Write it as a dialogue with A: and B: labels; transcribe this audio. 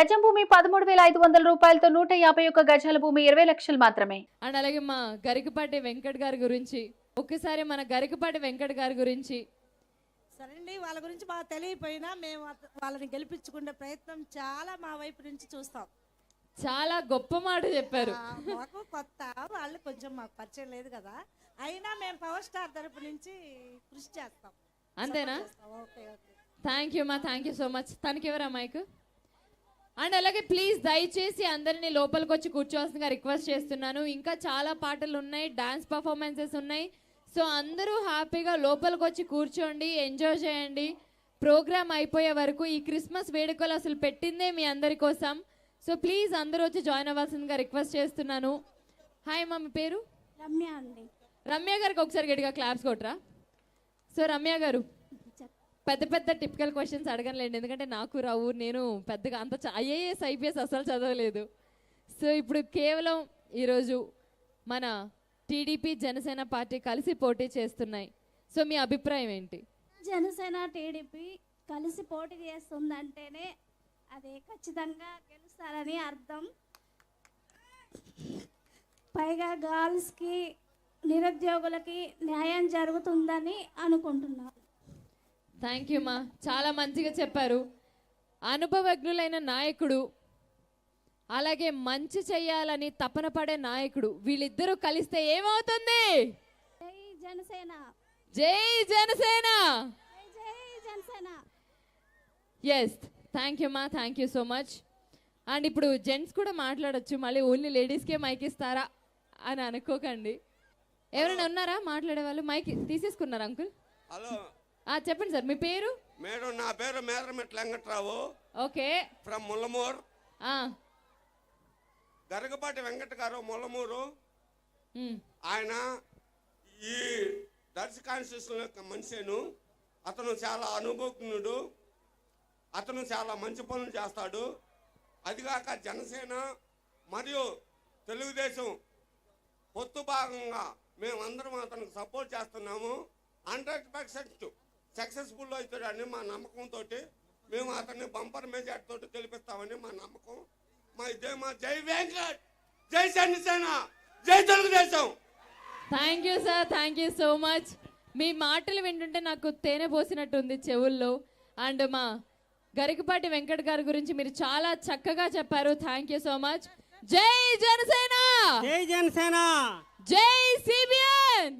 A: గజం భూమి పదమూడు వేల ఐదు వందల రూపాయలతో నూట యాభై ఒక్క గజాల భూమి ఇరవై లక్షలు మాత్రమే.
B: అండ్ అలాగే మా గరికపాటి వెంకట్ గారి గురించి ఒక్కసారి మన గరికపాటి వెంకట్ గారి గురించి.
C: సరేండి వాళ్ళ గురించి బాగా తెలియపోయినా మేము వాళ్ళని గెలిపించుకునే ప్రయత్నం చాలా మా వైపు నుంచి చూస్తాం.
B: చాలా గొప్ప మాట చెప్పారు.
C: మాకు కొత్త వాళ్ళు కొంచెం మాకు పరిచయం లేదు కదా. అయినా మేము పవర్ స్టార్ తరపు నుంచి కృషి చేస్తాం.
B: అంతేనా.
C: Okay okay.
B: థ్యాంక్ యూ మా థ్యాంక్ యూ సో మచ్. తనకి ఎవరా మైక్? అండ్ అలాగే ప్లీజ్ దయచేసి అందరినీ లోపలికి వచ్చి కూర్చోవాల్సిందిగా రిక్వెస్ట్ చేస్తున్నాను. ఇంకా చాలా పాటలు ఉన్నాయి డాన్స్ పర్ఫార్మెన్సెస్ ఉన్నాయి. సో అందరూ హ్యాపీగా లోపలికి వచ్చి కూర్చోండి ఎంజాయ్ చేయండి. ప్రోగ్రామ్ అయిపోయే వరకు ఈ క్రిస్మస్ వేడుకలు అసలు పెట్టిందే మీ అందరి కోసం. సో ప్లీజ్ అందరూ వచ్చి జాయిన్ అవ్వాల్సిందిగా రిక్వెస్ట్ చేస్తున్నాను. హాయ్ మా మీ పేరు?
D: రమ్య అండి.
B: రమ్య గారికి ఒకసారి గట్టిగా క్లాప్స్ కొట్టరా? సో రమ్య గారు. పెద్ద పెద్ద టిపికల్ క్వశ్చన్స్ అడగలేండి ఎందుకంటే నాకు రావు నేను పెద్దగా అంత ఐఏఎస్ ఐపీఎస్ అసలు చదవలేదు. సో ఇప్పుడు కేవలం ఈరోజు మన టీడీపీ జనసేన పార్టీ కలిసి పోటీ చేస్తున్నాయి. సో మీ అభిప్రాయం ఏంటి?
D: జనసేన టీడీపీ కలిసి పోటీ చేస్తుందంటేనే అది ఖచ్చితంగా గెలుస్తారని అర్థం. పైగా గర్ల్స్కి నిరుద్యోగులకి న్యాయం జరుగుతుందని అనుకుంటున్నాను.
B: థ్యాంక్ యూ మా చాలా మంచిగా చెప్పారు. అనుభవజ్ఞులైన నాయకుడు అలాగే మంచి చేయాలని తపన పడే నాయకుడు వీళ్ళిద్దరూ కలిస్తే ఏమవుతుంది?
D: జై జనసేన.
B: జై జనసేన!
D: జై జై జనసేన.
B: ఎస్ థ్యాంక్ యూ మా thank you so much and ఇప్పుడు జెంట్స్ కూడా మాట్లాడొచ్చు. మళ్ళీ ఓన్లీ లేడీస్కే మైక్ ఇస్తారా అని అనుకోకండి. ఎవరైనా ఉన్నారా మాట్లాడే వాళ్ళు మైక్ తీసేసుకున్నారా అంకుల్
E: హలో
B: చెప్పండి సార్ మీ పేరు?
E: మేడం నా పేరు మేదరమెట్ల వెంకట్రావు.
B: ఓకే.
E: ఫ్రమ్ ముల్లమూర్.
B: ఆ,
E: గరగపాటి వెంకట గారు ముల్లమూరు. ఆయన ఈ దర్శ కాన్స్టిట్యూషన్ యొక్క మనిషిను. అతను చాలా అనుభవజ్ఞుడు. అతను చాలా మంచి పనులు చేస్తాడు. అదిగాక జనసేన మరియు తెలుగుదేశం పొత్తు భాగంగా మేమందరం అతనికి సపోర్ట్ చేస్తున్నాము. హండ్రెడ్ పర్సెంట్ సక్సెస్ఫుల్ అవుతాడని మా నమ్మకంతో మేము అతన్ని బంపర్ మెజార్టీ తోటి గెలిపిస్తామని మా నమ్మకం. మా ఇదే మా జై వెంకట్ జై జనసేన జై Telugu Desam.
B: Thank you sir thank you so much మీ మాటలు వింటుంటే నాకు తేనె పోసినట్టుంది చెవుల్లో. అండ్ మా గరికపాటి వెంకట్ గారి గురించి మీరు చాలా చక్కగా చెప్పారు. థ్యాంక్ యూ సో మచ్ జై జనసేన!
F: జై జనసేన!
B: జై సిబిఎన్!